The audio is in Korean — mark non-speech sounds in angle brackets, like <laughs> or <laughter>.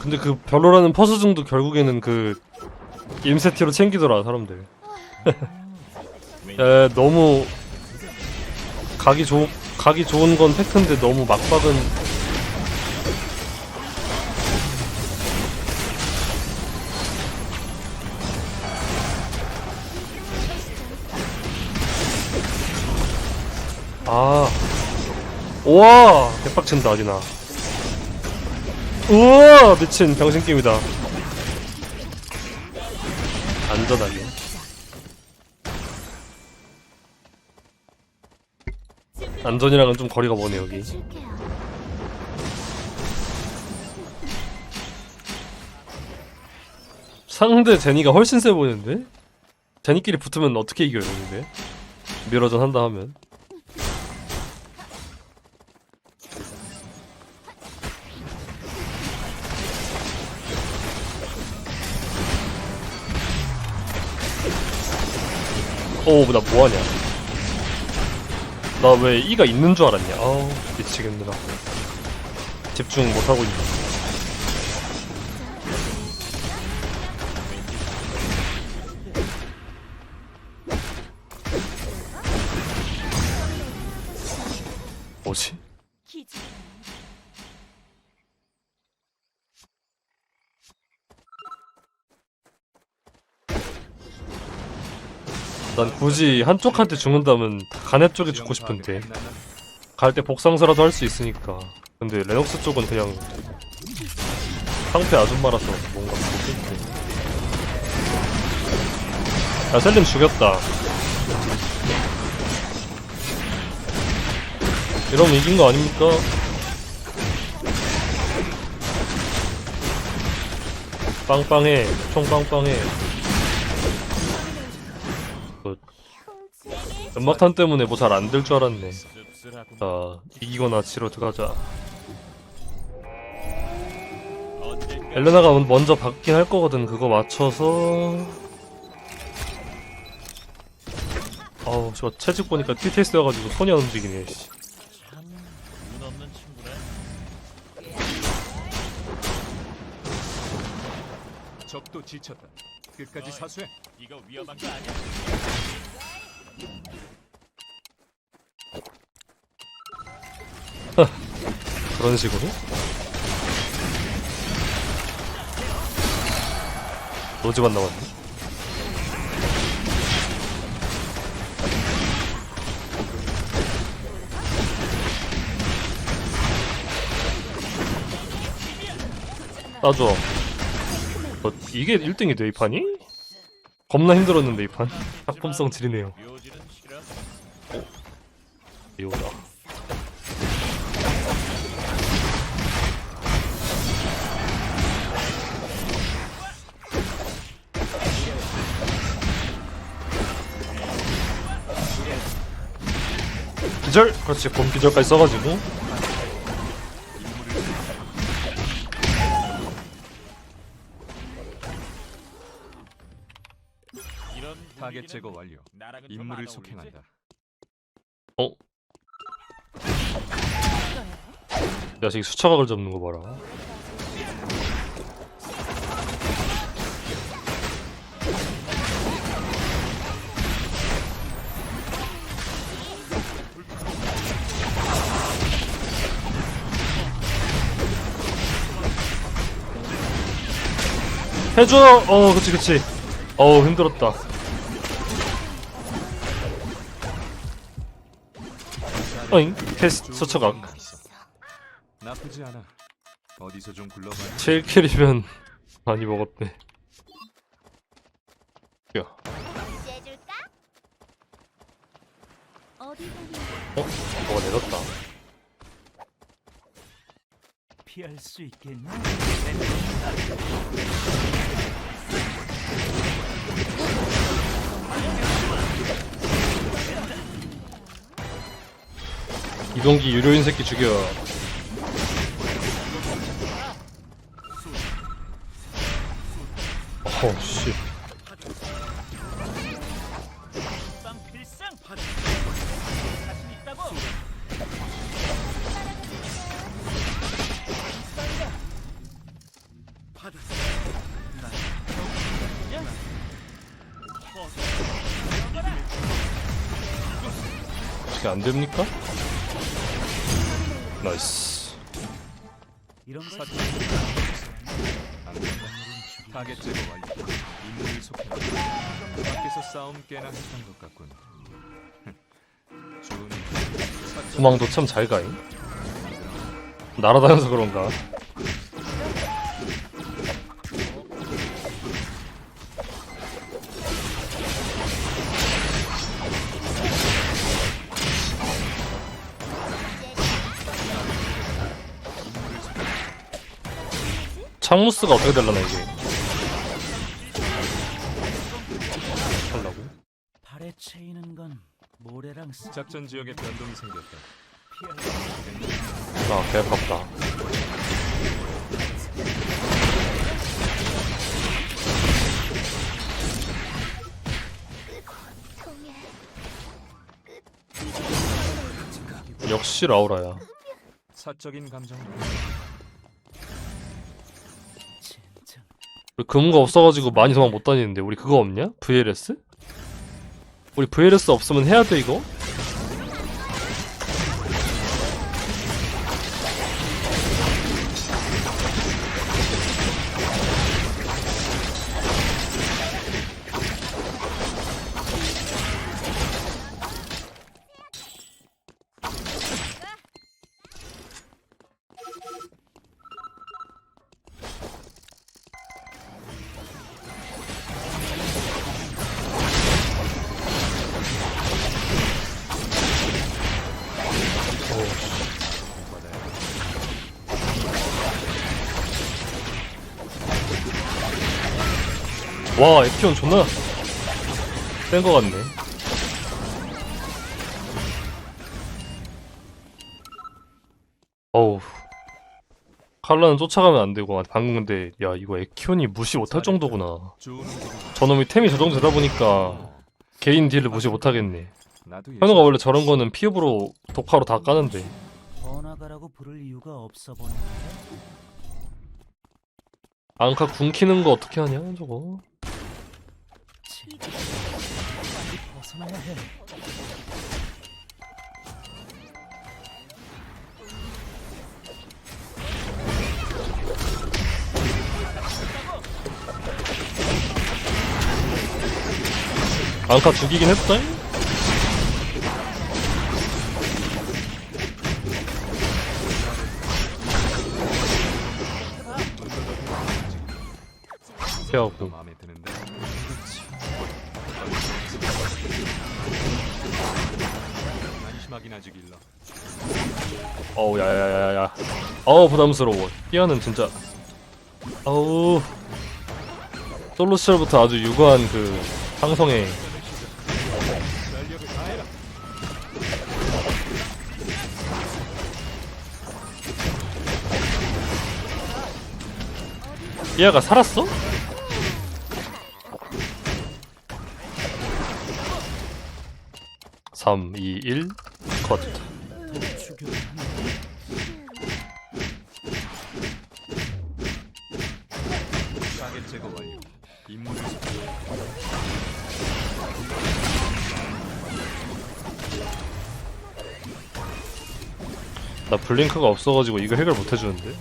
근데 그 별로라는 퍼스증도 결국에는 그 임세티로 챙기더라 사람들. <laughs> 에 너무 각이 좋 각이 좋은 건 팩트인데 너무 막박은 아 우와 개빡친다 아디나 우와 미친 병신게임이다 안전하게 안전이랑은 좀 거리가 머네 여기 상대 제니가 훨씬 세 보이는데? 제니끼리 붙으면 어떻게 이겨요 근데? 미러전 한다 하면 어, 나 뭐하냐? 나 왜 이가 있는 줄 알았냐? 아우, 미치겠네, 나. 집중 못하고 있네. 뭐지? 난 굳이 한쪽한테 죽는다면 가넷 쪽에 죽고 싶은데. 갈 때 복상사라도 할 수 있으니까. 근데 레녹스 쪽은 그냥 상태 아줌마라서 뭔가 못했대 야 셀림 죽였다. 이러면 이긴 거 아닙니까? 빵빵해. 총 빵빵해 연막탄 때문에 뭐 잘 안 될 줄 알았네. 자, 이기거나 지로 들어가자. 엘레나가 먼저 받긴 할 거거든. 그거 맞춰서. 아우, 저 채집 보니까 TTS여가지고 손이 안 움직이네. 씨. 적도 지쳤다. 끝까지 사수해. 이거 위험한 거 아니야? 그런 식으로. 로즈만 남았네. 따줘. 어, 이게 1등이 돼, 이 판이? 겁나 힘들었는데, 이 판. <laughs> 작품성 지리네요. 이거다. 기절? 그렇지, 봄 기절까지 써가지고. 이런 타겟 제거 완료. 임무를? 속행한다. 어? 야, 저기 수차각을 잡는 거 봐라. 해줘! 어, 그치, 그치. 어우, 힘들었다. 어잉? 테스트 수차각. 나쁘지 않아. 어디서 좀 굴러봐. 7킬이면 많이 먹었네. 야, 해줄까? 어디 가니? 어? 뭐가 내렸다. 피할 수 있겠니? 이동기 유료인 새끼 죽여. 어씨 어떻게 안 됩니까? 나이스. 이런 거 타겟 제거 완료. 임무를 속해. 밖에서 싸움 꽤나 했던 것 같군. <laughs> 좋은 도망도 참 잘 가잉. 날아다녀서 그런가. 창무스가 어떻게 될라나 이게 발에 채이는 건 모래랑 스 작전 지역에 변동이 생겼다. 있겠네. 아 개아깝다 통해. 역시 라우라야 사적인 감정. 진짜 우리 금가 없어가지고 많이 도망 못 다니는데 우리 그거 없냐? VLS? 우리 VLS 없으면 해야 돼 이거? 와 에피온 존나 센 거 같네. 어우. 칼라는 쫓아가면 안 되고 방금 근데 야 이거 에키온이 무시 못할 정도구나. 저놈이 템이 조정되다 보니까 개인 딜을 무시 못하겠네 현우가 원래 저런 거는 피읍으로 독파로 다 까는데. 번화가라고 부를 이유가 없어 보이는데? 앙카 궁 키는 거 어떻게 하냐 저거? 빨리 벗어나야 해. 앙카 죽이긴 했다 피하고 마음에 드는데. 안심하긴 아직 일러. 어우 야야야야야 어우 부담스러워 삐아는 진짜 어우 솔로 시절부터 아주 유구한 그 다해라. 삐아가 살았어? 삼, 이, 일, 컷. 나 블링크가 없어가지고 이거 해결 못 해주는데.